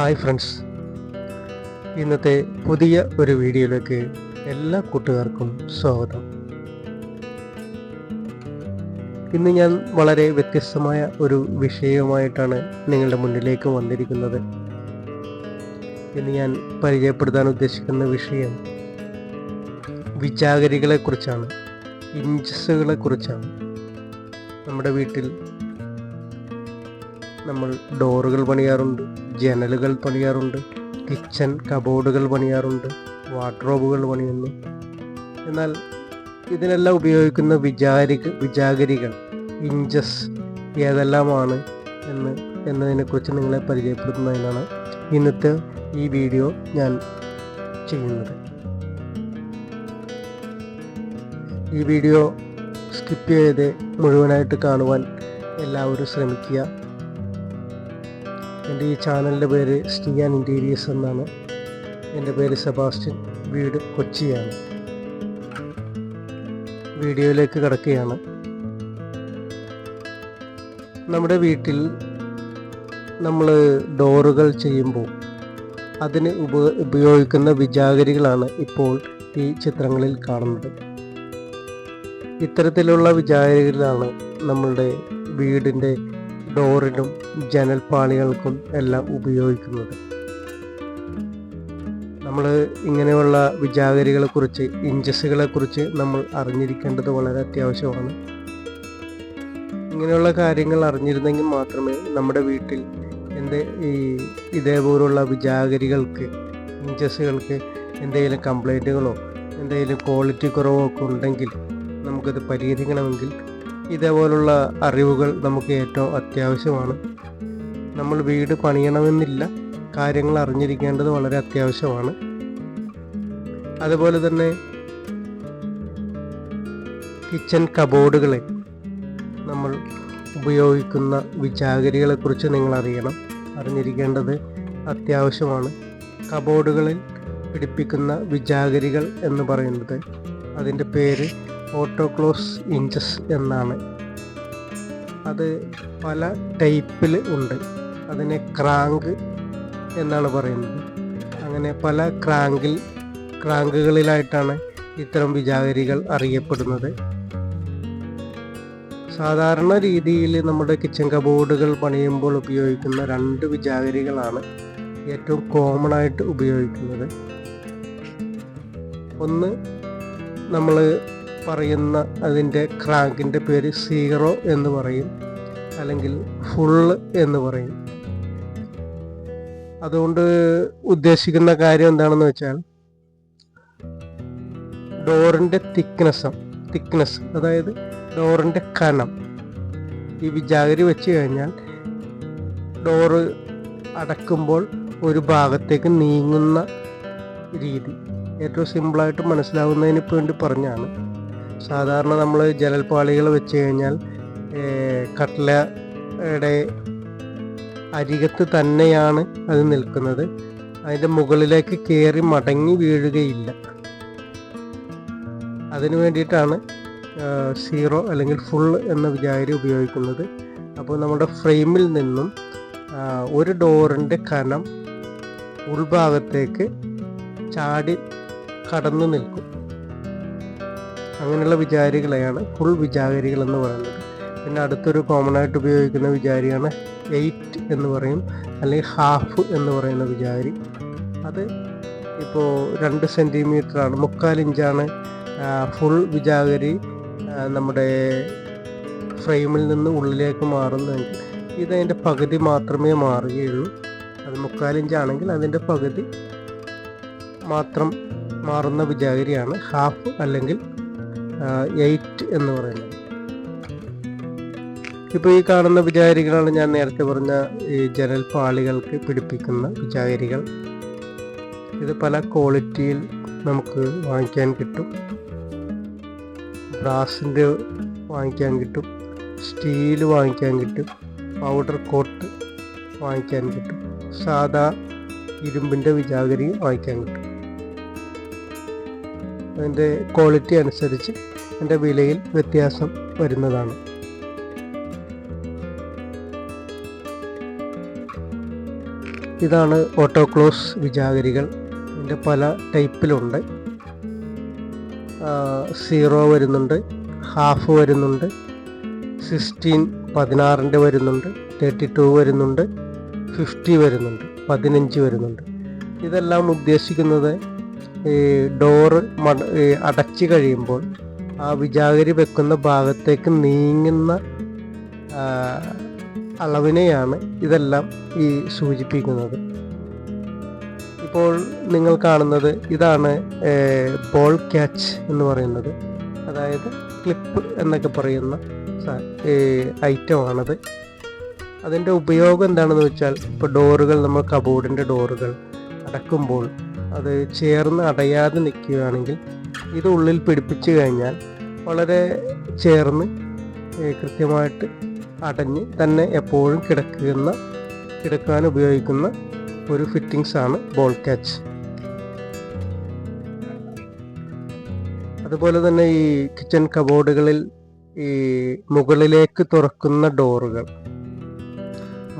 Hi friends. ഇന്നത്തെ പുതിയ ഒരു വീഡിയോയിലേക്ക് എല്ലാ കൂട്ടുകാർക്കും സ്വാഗതം. ഇന്ന് ഞാൻ വളരെ വ്യത്യസ്തമായ ഒരു വിഷയവുമായിട്ടാണ് നിങ്ങളുടെ മുന്നിലേക്ക് വന്നിരിക്കുന്നത്. ഇന്ന് ഞാൻ പരിചയപ്പെടുത്താൻ ഉദ്ദേശിക്കുന്ന വിഷയം വിചാകരികളെക്കുറിച്ചാണ് കുറിച്ചാണ് ഇഞ്ചസുകളെ കുറിച്ചാണ്. നമ്മുടെ വീട്ടിൽ നമ്മൾ ഡോറുകൾ പണിയാറുണ്ട്. ജനലുകൾ പണിയാറുണ്ട് കിച്ചൺ കബോർഡുകൾ പണിയാറുണ്ട് വാർഡ്രോബുകൾ പണിയുന്നു. എന്നാൽ ഇതിനെല്ലാം ഉപയോഗിക്കുന്ന വിചാരിക വിചാകരികൾ ഇഞ്ചസ് ഏതെല്ലാമാണ് എന്ന് എന്നതിനെക്കുറിച്ച് നിങ്ങളെ പരിചയപ്പെടുത്തുന്നതിനാണ് ഇന്നത്തെ ഈ വീഡിയോ ഞാൻ ചെയ്യുന്നത്. ഈ വീഡിയോ സ്കിപ്പ് ചെയ്ത് മുഴുവനായിട്ട് കാണുവാൻ എല്ലാവരും ശ്രമിക്കുക. എന്റെ ഈ ചാനലിന്റെ പേര് സ്റ്റിയാൻ ഇന്റീരിയേഴ്സ് എന്നാണ്. എന്റെ പേര് സെബാസ്റ്റ്യൻ. വീട് കൊച്ചിയാണ്. വീഡിയോയിലേക്ക് കിടക്കുകയാണ്. നമ്മുടെ വീട്ടിൽ നമ്മൾ ഡോറുകൾ ചെയ്യുമ്പോൾ അതിന് ഉപ ഉപയോഗിക്കുന്ന വിജാഗരികളാണ് ഇപ്പോൾ ഈ ചിത്രങ്ങളിൽ കാണുന്നത്. ഇത്തരത്തിലുള്ള വിചാരകളിലാണ് നമ്മളുടെ വീടിന്റെ ഡോറിനും ജനൽപ്പാളികൾക്കും എല്ലാം ഉപയോഗിക്കുന്നത്. നമ്മൾ ഇങ്ങനെയുള്ള വിജാഗരികളെക്കുറിച്ച് ഇഞ്ചസുകളെ കുറിച്ച് നമ്മൾ അറിഞ്ഞിരിക്കേണ്ടത് വളരെ അത്യാവശ്യമാണ്. ഇങ്ങനെയുള്ള കാര്യങ്ങൾ അറിഞ്ഞിരുന്നെങ്കിൽ മാത്രമേ നമ്മുടെ വീട്ടിൽ എന്ത് ഈ ഇതേപോലുള്ള വിജാഗരികൾക്ക് ഇഞ്ചസുകൾക്ക് എന്തെങ്കിലും കംപ്ലൈന്റുകളോ എന്തെങ്കിലും ക്വാളിറ്റി കുറവോ ഒക്കെ ഉണ്ടെങ്കിൽ നമുക്കത് പരിഹരിക്കണമെങ്കിൽ ഇതേപോലുള്ള അറിവുകൾ നമുക്ക് ഏറ്റവും അത്യാവശ്യമാണ്. നമ്മൾ വീട് പണിയണമെന്നില്ല കാര്യങ്ങൾ അറിഞ്ഞിരിക്കേണ്ടത് വളരെ അത്യാവശ്യമാണ്. അതുപോലെ തന്നെ കിച്ചൺ കബോർഡുകളെ നമ്മൾ ഉപയോഗിക്കുന്ന വിചാകരികളെക്കുറിച്ച് നിങ്ങൾ അറിയണം അറിഞ്ഞിരിക്കേണ്ടത് അത്യാവശ്യമാണ്. കബോർഡുകളിൽ പിടിപ്പിക്കുന്ന വിചാഗരികൾ എന്ന് പറയുന്നത് അതിന്റെ പേര് ഓട്ടോക്ലോസ് ഇഞ്ചസ് എന്നാണ്. അത് പല ടൈപ്പിൽ ഉണ്ട്. അതിനെ ക്രാങ്ക് എന്നാണ് പറയുന്നത്. അങ്ങനെ പല ക്രാങ്കിൽ ക്രാങ്കുകളിലായിട്ടാണ് ഇത്തരം വിജാഗരികൾ അറിയപ്പെടുന്നത്. സാധാരണ രീതിയിൽ നമ്മുടെ കിച്ചൺ കബോർഡുകൾ പണിയുമ്പോൾ ഉപയോഗിക്കുന്ന രണ്ട് വിജാഗരികളാണ് ഏറ്റവും കോമൺ ആയിട്ട് ഉപയോഗിക്കുന്നത്. ഒന്ന് നമ്മൾ പറയുന്ന അതിന്റെ ക്രാങ്കിന്റെ പേര് സീറോ എന്ന് പറയും അല്ലെങ്കിൽ ഫുള്ള് എന്ന് പറയും. അതുകൊണ്ട് ഉദ്ദേശിക്കുന്ന കാര്യം എന്താണെന്ന് വെച്ചാൽ ഡോറിന്റെ തിക്നെസ് തിക്നെസ് അതായത് ഡോറിന്റെ കനം. ഈ വിജാഗരി വെച്ച് കഴിഞ്ഞാൽ ഡോറ് അടക്കുമ്പോൾ ഒരു ഭാഗത്തേക്ക് നീങ്ങുന്ന രീതി. ഏറ്റവും സിമ്പിളായിട്ട് മനസ്സിലാവുന്നതിന് വേണ്ടി പറഞ്ഞാണ് സാധാരണ നമ്മൾ ജലൽപ്പാളികൾ വെച്ച് കഴിഞ്ഞാൽ കട്ട്ലയുടെ അരികത്ത് തന്നെയാണ് അത് നിൽക്കുന്നത്. അതിന്റെ മുകളിലേക്ക് കയറി മടങ്ങി വീഴുകയില്ല. അതിനു വേണ്ടിയിട്ടാണ് സീറോ അല്ലെങ്കിൽ ഫുൾ എന്ന വിചാരി ഉപയോഗിക്കുന്നത്. അപ്പോൾ നമ്മുടെ ഫ്രെയിമിൽ നിന്നും ഒരു ഡോറിന്റെ കനം ഉൾഭാഗത്തേക്ക് ചാടി കടന്നു നിൽക്കും. അങ്ങനെയുള്ള വിചാരികളെയാണ് ഫുൾ വിചാരികൾ എന്ന് പറയുന്നത്. പിന്നെ അടുത്തൊരു കോമൺ ആയിട്ട് ഉപയോഗിക്കുന്ന വിചാരിയാണ് എയ്റ്റ് എന്ന് പറയും അല്ലെങ്കിൽ ഹാഫ് എന്ന് പറയുന്ന വിചാരി. അത് ഇപ്പോൾ രണ്ട് സെന്റിമീറ്ററാണ് മുക്കാൽ ഇഞ്ചാണ് ഫുൾ വിചാകരി നമ്മുടെ ഫ്രെയിമിൽ നിന്ന് ഉള്ളിലേക്ക് മാറുന്നതെങ്കിൽ ഇതതിന്റെ പകുതി മാത്രമേ മാറുകയുള്ളൂ. അത് മുക്കാലിഞ്ചാണെങ്കിൽ അതിന്റെ പകുതി മാത്രം മാറുന്ന വിചാകരിയാണ് ഹാഫ് അല്ലെങ്കിൽ എയ്റ്റ് എന്ന് പറയുന്നത്. ഇപ്പോൾ ഈ കാണുന്ന വിചാരികളാണ് ഞാൻ നേരത്തെ പറഞ്ഞ ഈ ജനൽ പാളികൾക്ക് പിടിപ്പിക്കുന്ന വിചാരികൾ. ഇത് പല ക്വാളിറ്റിയിൽ നമുക്ക് വാങ്ങിക്കാൻ കിട്ടും. ബ്രാസിന്റെ വാങ്ങിക്കാൻ കിട്ടും. സ്റ്റീൽ വാങ്ങിക്കാൻ കിട്ടും. പൗഡർ കോട്ട് വാങ്ങിക്കാൻ കിട്ടും. സാധാ ഇരുമ്പിന്റെ വിജാഗരിയും വാങ്ങിക്കാൻ കിട്ടും. അതിന്റെ ക്വാളിറ്റി അനുസരിച്ച് അതിന്റെ വിലയിൽ വ്യത്യാസം വരുന്നതാണ്. ഇതാണ് ഓട്ടോക്ലോസ് വിജാഗരികൾ. ഇതിന്റെ പല ടൈപ്പിലുണ്ട് സീറോ വരുന്നുണ്ട് ഹാഫ് വരുന്നുണ്ട് സിക്സ്റ്റീൻ പതിനാറിന്റെ വരുന്നുണ്ട് തേർട്ടി ടു വരുന്നുണ്ട് ഫിഫ്റ്റി വരുന്നുണ്ട് പതിനഞ്ച് വരുന്നുണ്ട്. ഇതെല്ലാം ഉദ്ദേശിക്കുന്നത് ഡോറ് അടച്ചു കഴിയുമ്പോൾ ആ വിജാഗരി വെക്കുന്ന ഭാഗത്തേക്ക് നീങ്ങുന്ന അളവിനെയാണ് ഇതെല്ലാം ഈ സൂചിപ്പിക്കുന്നത്. ഇപ്പോൾ നിങ്ങൾ കാണുന്നത് ഇതാണ് ബോൾ ക്യാച്ച് എന്ന് പറയുന്നത്. അതായത് ക്ലിപ്പ് എന്നൊക്കെ പറയുന്ന ഐറ്റമാണത് അതിന്റെ ഉപയോഗം എന്താണെന്ന് വെച്ചാൽ ഇപ്പോൾ ഡോറുകൾ നമ്മൾ കബോർഡിന്റെ ഡോറുകൾ അടക്കുമ്പോൾ അത് ചേർന്ന് അടയാതെ നിൽക്കുകയാണെങ്കിൽ ഇത് ഉള്ളിൽ പിടിപ്പിച്ചു കഴിഞ്ഞാൽ വളരെ ചേർന്ന് കൃത്യമായിട്ട് അടഞ്ഞ് തന്നെ എപ്പോഴും കിടക്കുന്ന കിടക്കാൻ ഉപയോഗിക്കുന്ന ഒരു ഫിറ്റിങ്സ് ആണ് ബോൾ ക്യാച്ച് അതുപോലെ തന്നെ ഈ കിച്ചൺ കബോർഡുകളിൽ ഈ മുകളിലേക്ക് തുറക്കുന്ന ഡോറുകൾ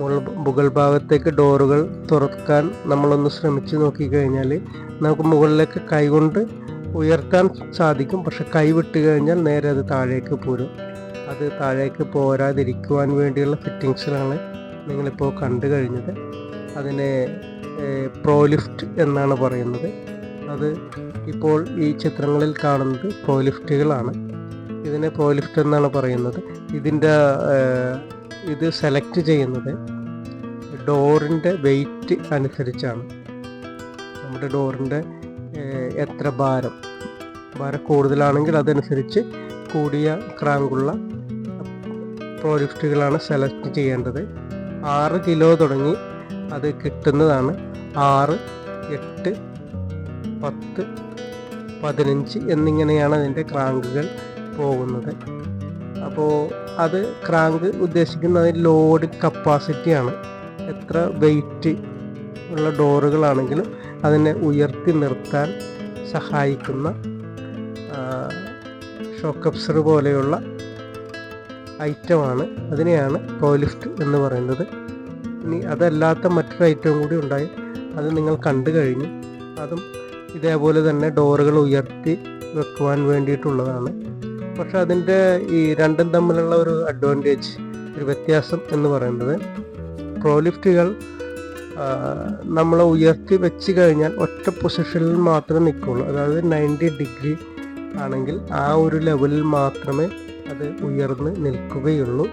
മുകൾ- ഭാഗത്തേക്ക് ഡോറുകൾ തുറക്കാൻ നമ്മളൊന്ന് ശ്രമിച്ച് നോക്കിക്കഴിഞ്ഞാൽ നമുക്ക് മുകളിലേക്ക് കൈകൊണ്ട് ഉയർത്താൻ സാധിക്കും. പക്ഷെ കൈ വിട്ട് കഴിഞ്ഞാൽ നേരെ അത് താഴേക്ക് പോരും. അത് താഴേക്ക് പോരാതിരിക്കുവാൻ വേണ്ടിയുള്ള ഫിറ്റിങ്സിലാണ് നിങ്ങളിപ്പോൾ കണ്ടു കഴിഞ്ഞത്. അതിനെ പ്രോലിഫ്റ്റ് എന്നാണ് പറയുന്നത്. അത് ഇപ്പോൾ ഈ ചിത്രങ്ങളിൽ കാണുന്നത് പ്രോലിഫ്റ്റുകളാണ് ഇതിനെ പ്രോലിഫ്റ്റ് എന്നാണ് പറയുന്നത്. ഇതിന്റെ ഇത് സെലക്ട് ചെയ്യുന്നത് ഡോറിന്റെ വെയിറ്റ് അനുസരിച്ചാണ്. നമ്മുടെ ഡോറിന്റെ എത്ര ഭാരം? ഭാരം കൂടുതലാണെങ്കിൽ അതനുസരിച്ച് കൂടിയ ക്രാങ്കുള്ള പ്രോജക്റ്റുകളാണ് സെലക്ട് ചെയ്യേണ്ടത്. ആറ് കിലോ തുടങ്ങി അത് കിട്ടുന്നതാണ് ആറ് എട്ട് പത്ത് പതിനഞ്ച് എന്നിങ്ങനെയാണ് അതിന്റെ ക്രാങ്കുകൾ പോകുന്നത്. അപ്പോൾ അത് ക്രാങ്ക് ഉദ്ദേശിക്കുന്നത് ലോഡ് കപ്പാസിറ്റിയാണ്. എത്ര വെയിറ്റ് ഉള്ള ഡോറുകളാണെങ്കിലും അതിനെ ഉയർത്തി നിർത്താൻ സഹായിക്കുന്ന ഷോക്ക് അബ്സർ പോലെയുള്ള ഐറ്റമാണ്. അതിനെയാണ് പോലിഫ്റ്റ് എന്ന് പറയുന്നത്. ഇനി അതല്ലാത്ത മറ്റൊരു ഐറ്റം കൂടി ഉണ്ടായി. അത് നിങ്ങൾ കണ്ടു കഴിഞ്ഞു. അതും ഇതേപോലെ തന്നെ ഡോറുകൾ ഉയർത്തി വെക്കുവാൻ വേണ്ടിയിട്ടുള്ളതാണ്. പക്ഷെ അതിന്റെ ഈ രണ്ടും തമ്മിലുള്ള ഒരു അഡ്വാന്റേജ് ഒരു വ്യത്യാസം എന്ന് പറയുന്നത് ക്രോലിഫ്റ്റുകൾ നമ്മൾ ഉയർത്തി വെച്ച് കഴിഞ്ഞാൽ ഒറ്റ പൊസിഷനിൽ മാത്രമേ നിൽക്കുള്ളൂ. അതായത് നയന്റി ഡിഗ്രി ആണെങ്കിൽ ആ ഒരു ലെവലിൽ മാത്രമേ അത് ഉയർന്ന് നിൽക്കുകയുള്ളൂ.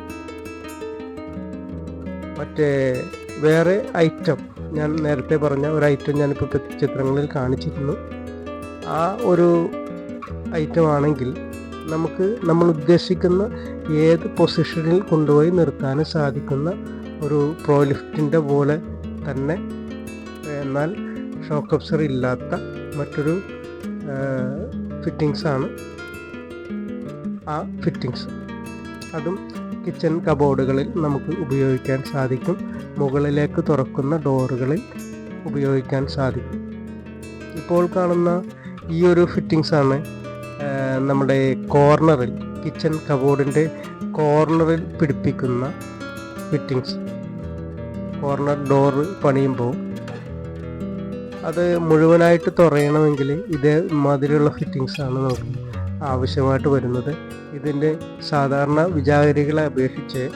മറ്റേ വേറെ ഐറ്റം ഞാൻ നേരത്തെ പറഞ്ഞ ഒരു ഐറ്റം ഞാനിപ്പോൾ ചിത്രങ്ങളിൽ കാണിച്ചിരുന്നു. ആ ഒരു ഐറ്റം ആണെങ്കിൽ നമുക്ക് നമ്മൾ ഉദ്ദേശിക്കുന്ന ഏത് പൊസിഷനിൽ കൊണ്ടുപോയി നിർത്താൻ സാധിക്കുന്ന ഒരു പ്രോലിഫ്റ്റിന്റെ പോലെ തന്നെ എന്നാൽ ഷോക്ക് അബ്സർ ഇല്ലാത്ത മറ്റൊരു ഫിറ്റിങ്സ് ആണ് ആ ഫിറ്റിങ്സ് അതും കിച്ചൺ കബോർഡുകളിൽ നമുക്ക് ഉപയോഗിക്കാൻ സാധിക്കും. മുകളിലേക്ക് തുറക്കുന്ന ഡോറുകളിൽ ഉപയോഗിക്കാൻ സാധിക്കും. ഇപ്പോൾ കാണുന്ന ഈ ഒരു ഫിറ്റിങ്സ് ആണ് ആ, നമ്മുടെ കോർണറിൽ കിച്ചൺ കബോർഡിന്റെ കോർണറിൽ പിടിപ്പിക്കുന്ന ഫിറ്റിങ്സ് കോർണർ ഡോർ പണിയുമ്പോൾ അത് മുഴുവനായിട്ട് തുറയണമെങ്കിൽ ഇതേ മാതിരിയുള്ള ഫിറ്റിങ്സ് ആണ് നമുക്ക് ആവശ്യമായിട്ട് വരുന്നത്. ഇതിന്റെ സാധാരണ വിജാഗരികളെ അപേക്ഷിച്ച്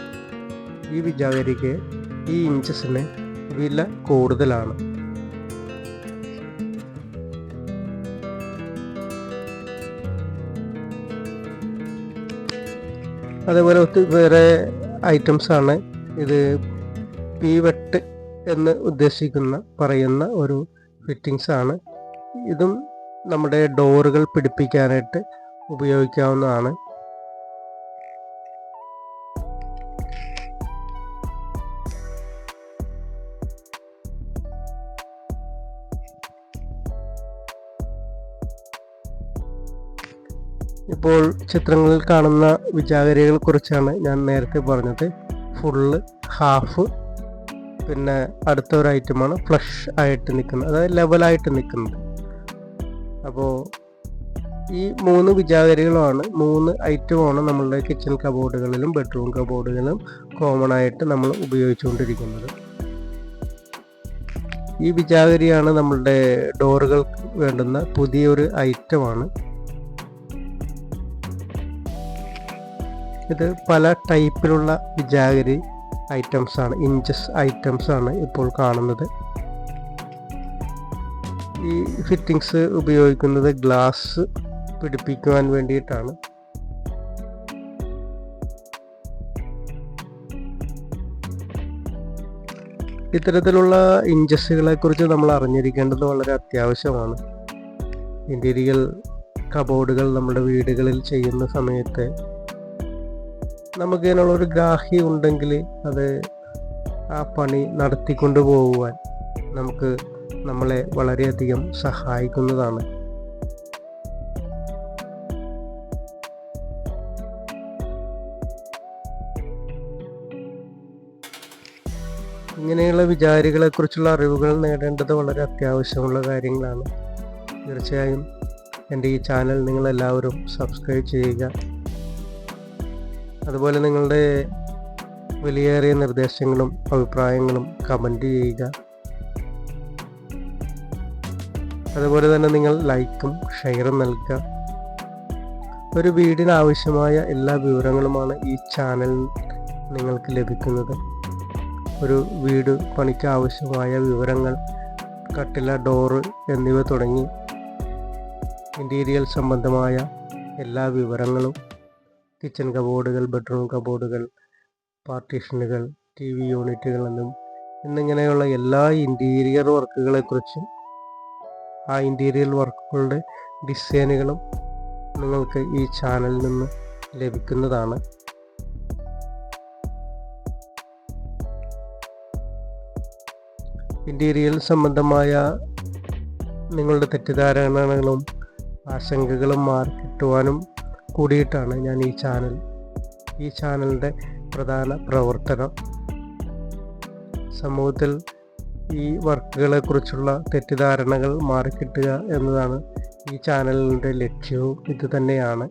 ഈ വിജാഗരിക്ക് ഈ ഇഞ്ചസിന് വില കൂടുതലാണ്. അതേപോലെ ഒത്തിരി വേറെ ഐറ്റംസാണ് ഇത് പി വെട്ട് എന്ന് ഉദ്ദേശിക്കുന്ന പറയുന്ന ഒരു ഫിറ്റിങ്സ് ആണ്. ഇതും നമ്മുടെ ഡോറുകൾ പിടിപ്പിക്കാനായിട്ട് ഉപയോഗിക്കാവുന്നതാണ്. ഇപ്പോൾ ചിത്രങ്ങളിൽ കാണുന്ന വിജാഗരികളെ കുറിച്ചാണ് ഞാൻ നേരത്തെ പറഞ്ഞത്. ഫുള്ള് ഹാഫ് പിന്നെ അടുത്ത ഒരു ഐറ്റമാണ് ഫ്ലഷ് ആയിട്ട് നിൽക്കുന്നത്. അതായത് ലെവലായിട്ട് നിൽക്കുന്നത്. അപ്പോൾ ഈ മൂന്ന് വിചാകരികളുമാണ് മൂന്ന് ഐറ്റമാണ് നമ്മളുടെ കിച്ചൺ കബോർഡുകളിലും ബെഡ്റൂം കബോർഡുകളിലും കോമൺ ആയിട്ട് നമ്മൾ ഉപയോഗിച്ചുകൊണ്ടിരിക്കുന്നത്. ഈ വിചാകരിയാണ് നമ്മളുടെ ഡോറുകൾക്ക് വേണ്ടുന്ന പുതിയൊരു ഐറ്റമാണ് ഇത് പല ടൈപ്പിലുള്ള വിജാഗരി ഐറ്റംസ് ആണ്. ഇഞ്ചസ് ഐറ്റംസ് ആണ് ഇപ്പോൾ കാണുന്നത്. ഈ ഫിറ്റിങ്സ് ഉപയോഗിക്കുന്നത് ഗ്ലാസ് പിടിപ്പിക്കുവാൻ വേണ്ടിയിട്ടാണ്. ഇത്തരത്തിലുള്ള ഇഞ്ചസുകളെ കുറിച്ച് നമ്മൾ അറിഞ്ഞിരിക്കേണ്ടത് വളരെ അത്യാവശ്യമാണ്. ഇന്റീരിയൽ കബോർഡുകൾ നമ്മുടെ വീടുകളിൽ ചെയ്യുന്ന സമയത്ത് നമുക്ക് ഇതിനുള്ള ഒരു ഗ്രാഹി ഉണ്ടെങ്കിൽ അത് ആ പണി നടത്തിക്കൊണ്ടു പോകുവാൻ നമുക്ക് നമ്മളെ വളരെയധികം സഹായിക്കുന്നതാണ്. ഇങ്ങനെയുള്ള വിചാരികളെക്കുറിച്ചുള്ള അറിവുകൾ നേടേണ്ടത് വളരെ അത്യാവശ്യമുള്ള കാര്യങ്ങളാണ്. തീർച്ചയായും എന്റെ ഈ ചാനൽ നിങ്ങളെല്ലാവരും സബ്സ്ക്രൈബ് ചെയ്യുക. അതുപോലെ നിങ്ങളുടെ വിലയേറിയ നിർദ്ദേശങ്ങളും അഭിപ്രായങ്ങളും കമന്റ് ചെയ്യുക. അതുപോലെ തന്നെ നിങ്ങൾ ലൈക്കും ഷെയറും നൽകുക. ഒരു വീടിന് ആവശ്യമായ എല്ലാ വിവരങ്ങളുമാണ് ഈ ചാനൽ നിങ്ങൾക്ക് ലഭിക്കുന്നത്. ഒരു വീട് പണിക്ക് ആവശ്യമായ വിവരങ്ങൾ കട്ടില ഡോറ് എന്നിവ തുടങ്ങി. ഇന്റീരിയൽ സംബന്ധമായ എല്ലാ വിവരങ്ങളും കിച്ചൺ കബോർഡുകൾ ബെഡ്റൂം കബോർഡുകൾ പാർട്ടീഷനുകൾ ടി വി യൂണിറ്റുകൾ എന്നും എന്നിങ്ങനെയുള്ള എല്ലാ ഇന്റീരിയർ വർക്കുകളെക്കുറിച്ചും ആ ഇന്റീരിയർ വർക്കുകളുടെ ഡിസൈനുകളും നിങ്ങൾക്ക് ഈ ചാനലിൽ നിന്ന് ലഭിക്കുന്നതാണ്. ഇന്റീരിയൽ സംബന്ധമായ നിങ്ങളുടെ തെറ്റിദ്ധാരണകളും ആശങ്കകളും മാറിക്കിട്ടുവാനും കൂടിയിട്ടാണ് ഞാൻ ഈ ചാനൽ ഈ ചാനലിന്റെ പ്രധാന പ്രവർത്തനം. സമൂഹത്തിൽ ഈ വർക്കുകളെക്കുറിച്ചുള്ള തെറ്റിദ്ധാരണകൾ മാറിക്കിട്ടുക എന്നതാണ് ഈ ചാനലിന്റെ ലക്ഷ്യവും. ഇത് തന്നെയാണ്.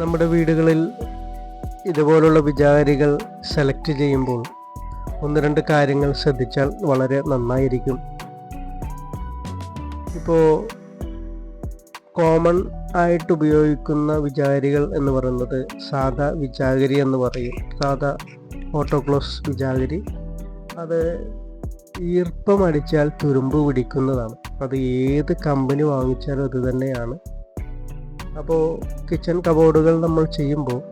നമ്മുടെ വീടുകളിൽ ഇതുപോലുള്ള വിചാരികൾ സെലക്ട് ചെയ്യുമ്പോൾ ഒന്ന് രണ്ട് കാര്യങ്ങൾ ശ്രദ്ധിച്ചാൽ വളരെ നന്നായിരിക്കും. ഇപ്പോൾ കോമൺ ആയിട്ട് ഉപയോഗിക്കുന്ന വിചാരികൾ എന്ന് പറയുന്നത് സാധാ വിചാഗരി എന്ന് പറയും. സാധാ ഓട്ടോക്ലോസ് വിചാഗരി. അത് ഈർപ്പം അടിച്ചാൽ തുരുമ്പ് പിടിക്കുന്നതാണ്. അത് ഏത് കമ്പനി വാങ്ങിച്ചാലും അത് തന്നെയാണ്. അപ്പോൾ കിച്ചൺ കബോർഡുകൾ നമ്മൾ ചെയ്യുമ്പോൾ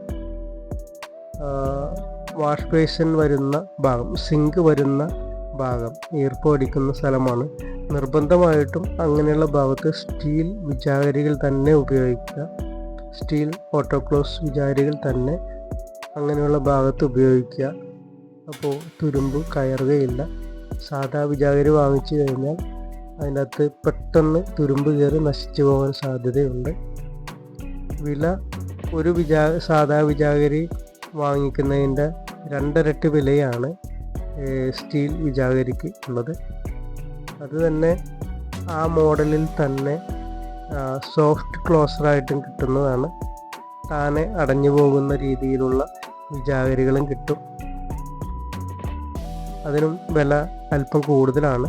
വാഷ് ബേസിൻ വരുന്ന ഭാഗം സിങ്ക് വരുന്ന ഭാഗം ഈർപ്പം അടിക്കുന്ന സ്ഥലമാണ്. നിർബന്ധമായിട്ടും അങ്ങനെയുള്ള ഭാഗത്ത് സ്റ്റീൽ വിചാരികൾ തന്നെ ഉപയോഗിക്കുക. സ്റ്റീൽ ഓട്ടോക്ലോസ് വിചാരികൾ തന്നെ അങ്ങനെയുള്ള ഭാഗത്ത് ഉപയോഗിക്കുക. അപ്പോൾ തുരുമ്പ് കയറുകയില്ല. സാധാ വിചാരി വാങ്ങിച്ചു കഴിഞ്ഞാൽ അതിനകത്ത് പെട്ടെന്ന് തുരുമ്പ് കയറി നശിച്ചു പോകാൻ സാധ്യതയുണ്ട്. വില ഒരു വിചാ സാധാ വിചാകരി വാങ്ങിക്കുന്നതിന്റെ രണ്ടരട്ടി വിലയാണ് സ്റ്റീൽ വിചാകരിക്ക് ഉള്ളത്. അത് തന്നെ ആ മോഡലിൽ തന്നെ സോഫ്റ്റ് ക്ലോസറായിട്ടും കിട്ടുന്നതാണ്. താനെ അടഞ്ഞു പോകുന്ന രീതിയിലുള്ള വിചാകരികളും കിട്ടും. അതിനും വില അല്പം കൂടുതലാണ്.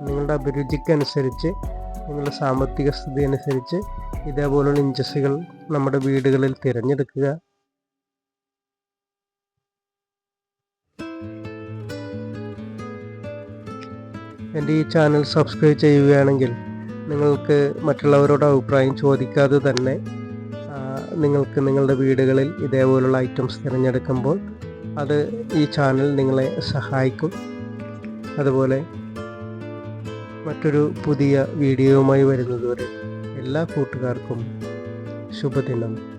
നിങ്ങളുടെ അഭിരുചിക്കനുസരിച്ച് നിങ്ങളുടെ സാമ്പത്തിക സ്ഥിതി അനുസരിച്ച് ഇതേപോലുള്ള ഇഞ്ചസുകൾ നമ്മുടെ വീടുകളിൽ തിരഞ്ഞെടുക്കുക. എന്റെ ഈ ചാനൽ സബ്സ്ക്രൈബ് ചെയ്യുകയാണെങ്കിൽ നിങ്ങൾക്ക് മറ്റുള്ളവരോട് അഭിപ്രായം ചോദിക്കാതെ തന്നെ നിങ്ങൾക്ക് നിങ്ങളുടെ വീടുകളിൽ ഇതേപോലുള്ള ഐറ്റംസ് തിരഞ്ഞെടുക്കുമ്പോൾ അത് ഈ ചാനൽ നിങ്ങളെ സഹായിക്കും. അതുപോലെ മറ്റൊരു പുതിയ വീഡിയോയുമായി വരുന്നതുവരെ എല്ലാ കൂട്ടുകാർക്കും ശുഭദിനം.